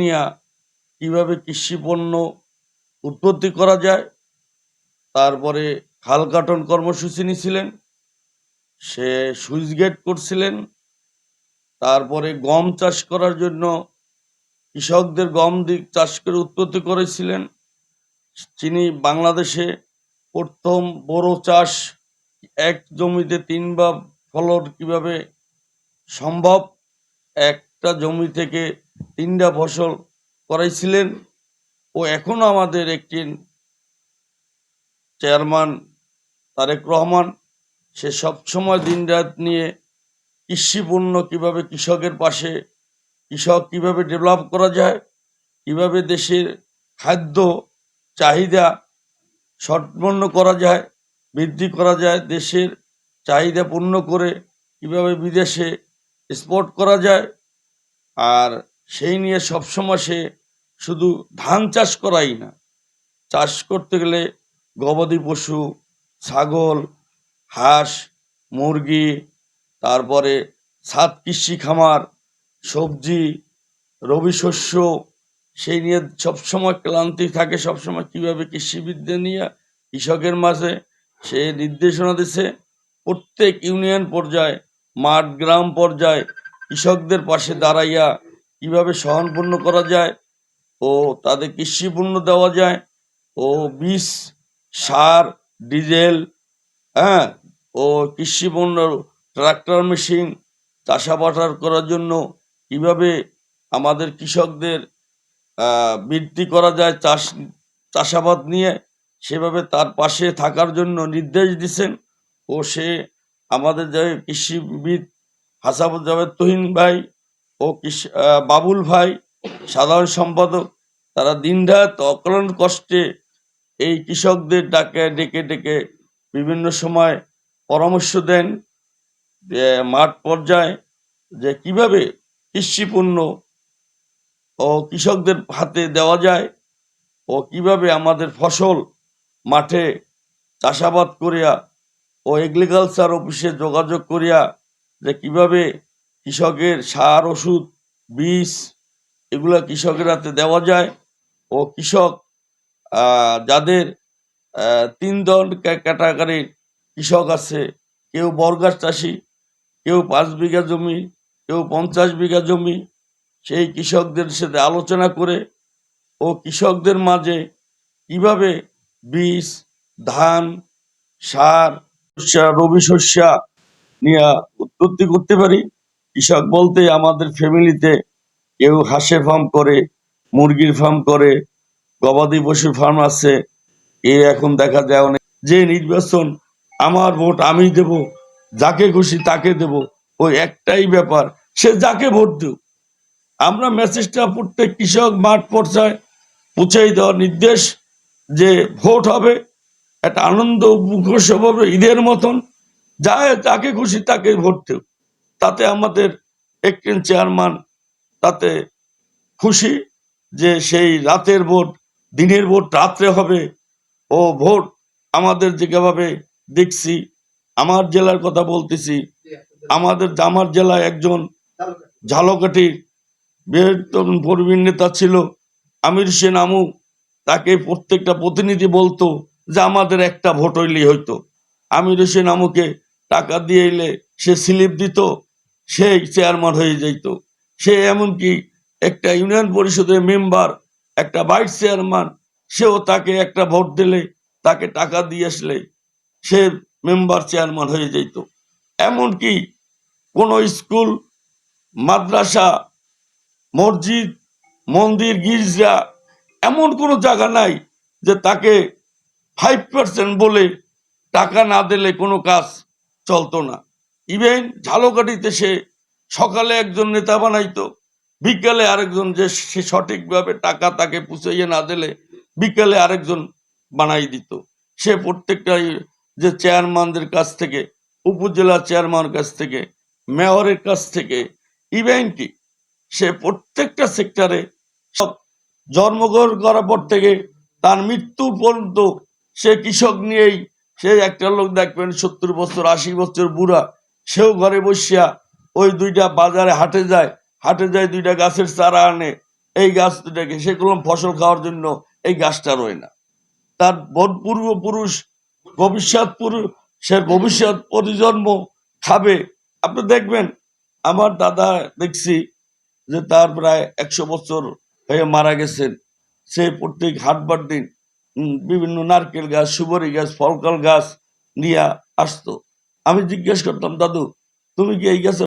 নিয়ে কীভাবে কৃষি পণ্য উৎপত্তি করা যায়, তারপরে খাল কাটন কর্মসূচি নিয়েছিলেন সে সুইচ গেট করছিলেন, তারপরে গম চাষ করার জন্য কৃষকদের গম দিক চাষ করে উৎপত্তি করেছিলেন তিনি বাংলাদেশে প্রথম বোরো চাষ এক জমিতে তিনবার ফলন কীভাবে সম্ভব, একটা জমি থেকে তিনটা ফসল করাইছিলেন। ও এখনও আমাদের একটি চেয়ারম্যান তারেক রহমান, সে সবসময় দিনরাত নিয়ে কৃষি পণ্য কীভাবে কৃষকের পাশে, কৃষক কীভাবে ডেভেলপ করা যায়, কীভাবে দেশের খাদ্য চাহিদা সম্পন্ন করা যায়, বৃদ্ধি করা যায়, দেশের চাহিদা পূর্ণ করে কীভাবে বিদেশে এক্সপোর্ট করা যায়। আর সেই নিয়ে সবসময় সে শুধু ধান চাষ করাই না। চাষ করতে গেলে গবাদি পশু, ছাগল, হাঁস, মুরগি, তারপরে সাত কৃষি খামার, সবজি, রবি শস্য, সেই নিয়ে সবসময় ক্লান্তি থাকে সবসময় কীভাবে কৃষিবিদ্যা নিয়ে কৃষকের মাঝে সে নির্দেশনা দিছে। প্রত্যেক ইউনিয়ন পর্যায়ে, মাঠ, গ্রাম পর্যায়ে কৃষকদের পাশে দাঁড়াইয়া কীভাবে সহনপূর্ণ করা যায় ও তাদের কৃষি পণ্য দেওয়া যায় ও বীজ সার, ডিজেল হ্যাঁ ও কৃষি পণ্য ট্রাক্টর মেশিন চাষাবাটার করার জন্য কীভাবে আমাদের কৃষকদের বৃদ্ধি করা যায় চাষ, চাষাবাদ নিয়ে সেভাবে তার পাশে থাকার জন্য নির্দেশ দিছেন ও সে আমাদের যে কৃষিবিদ হাসাবুজ্জাবেদ তহিন ভাই ও বাবুল ভাই, সাধারণ সম্পাদক, তারা দিনরাত অক্লান্ত কষ্টে এই কৃষকদের ডাকে, ডেকে ডেকে বিভিন্ন সময় পরামর্শ দেন মাঠ পর্যায়ে যে কীভাবে কৃষি পণ্য ও কৃষকদের হাতে দেওয়া যায় ও কীভাবে আমাদের ফসল মাঠে চাষাবাদ করিয়া ও এগ্রিকালচার অফিসে যোগাযোগ করিয়া যে কীভাবে কৃষকের সার, ওষুধ, বীজ, এগুলো কৃষকের হাতে দেওয়া যায় ও কৃষক যাদের তিন ধরন ক্যাটাগরির কৃষক আছে, কেউ বর্গাস চাষি, কেউ পাঁচ বিঘা জমি, কেউ পঞ্চাশ বিঘা জমি, সেই কৃষকদের সাথে আলোচনা করে ও কৃষকদের মাঝে কীভাবে বীজ, ধান, সার রবি শস্যা নিয়ে উৎপত্তি করতে পারি। কৃষক বলতে আমাদের ফ্যামিলিতে কেউ হাঁসের ফার্ম করে, মুরগির ফার্ম করে, গবাদি পশুর ফার্ম আছে এ এখন দেখা যায় অনেক। যে নির্বাচন আমার ভোট আমি দেব, যাকে খুশি তাকে দেব, ওই একটাই ব্যাপার, সে যাকে ভোট দেব আমরা মেসেজটা প্রত্যেক কৃষক মাঠ পর্যায়ে পৌঁছাই দেওয়ার নির্দেশ যে ভোট হবে, একটা আনন্দ মুখোৎসব হবে ঈদের মতন যা যাকে খুশি তাকে ভোট দেব তাতে আমাদের একজন চেয়ারম্যান তাতে খুশি যে সেই রাতের ভোট, দিনের ভোট, রাত্রে হবে। ও ভোট আমাদের যেভাবে দেখছি, আমার জেলার কথা বলতেছি, আমাদের আমার জেলায় একজন ঝালকাঠির, বৃহত্তম প্রবীণ নেতা ছিল, আমির সেন আমু, তাকে প্রত্যেকটা প্রতিনিধি বলতো যে আমাদের একটা ভোট হইলেই হইতো। আমির হোসেন আমুকে টাকা দিয়ে এলে সে স্লিপ দিত সে চেয়ারম্যান হয়ে যেত সে এমনকি একটা ইউনিয়ন পরিষদের মেম্বার একটা ভাইস চেয়ারম্যান সেও তাকে একটা ভোট দিলে, তাকে টাকা দিয়ে আসলে সে মেম্বার চেয়ারম্যান হয়ে যেত এমনকি কোনো স্কুল মাদ্রাসা, মসজিদ, মন্দির, গির্জা, এমন কোনো জায়গা নাই যে তাকে ফাইভ পার্সেন্ট বলে টাকা না দিলে কোনো কাজ চলতো না। ইভেন ঝালকাঠিতে সে সকালে একজন নেতা বানাইতো, বিকালে আরেকজন যে সে সঠিকভাবে টাকা তাকে পুষাইয়ে না দিলে বিকালে আরেকজন বানাই দিত। সে প্রত্যেকটা যে চেয়ারম্যানদের কাছ থেকে, উপজেলা চেয়ারম্যান কাছ থেকে, মেয়রের কাছ থেকে ইভেন কি, সে প্রত্যেকটা সেক্টরে সব জন্মগ্রহণ করার পর থেকে তার মৃত্যু পর্যন্ত সে কৃষক নিয়েই সে একটা লোক দেখবেন সত্তর বছর, আশি বছর বুড়া সেও ঘরে বসিয়া ওই দুইটা বাজারে হাটে যায় হাটে যায় দুইটা গাছের চারা আনে। এই গাছ দুটাকে সে করলাম ফসল খাওয়ার জন্য এই গাছটা রয় না। তার বোধ পূর্বপুরুষ ভবিষ্যৎ পুরুষ সে ভবিষ্যৎ প্রজন্ম খাবে। আপনি দেখবেন, আমার দাদা দেখছি যে তার প্রায় একশো বছর হয়ে মারা গেছেন। সে প্রত্যেক হাটবার দিন বিভিন্ন নারকেল গাছ, সুপারি গাছ, ফলকাল গাছ নিয়ে আসতো। আমি জিজ্ঞেস করতাম দাদু তুমি কি এই গাছে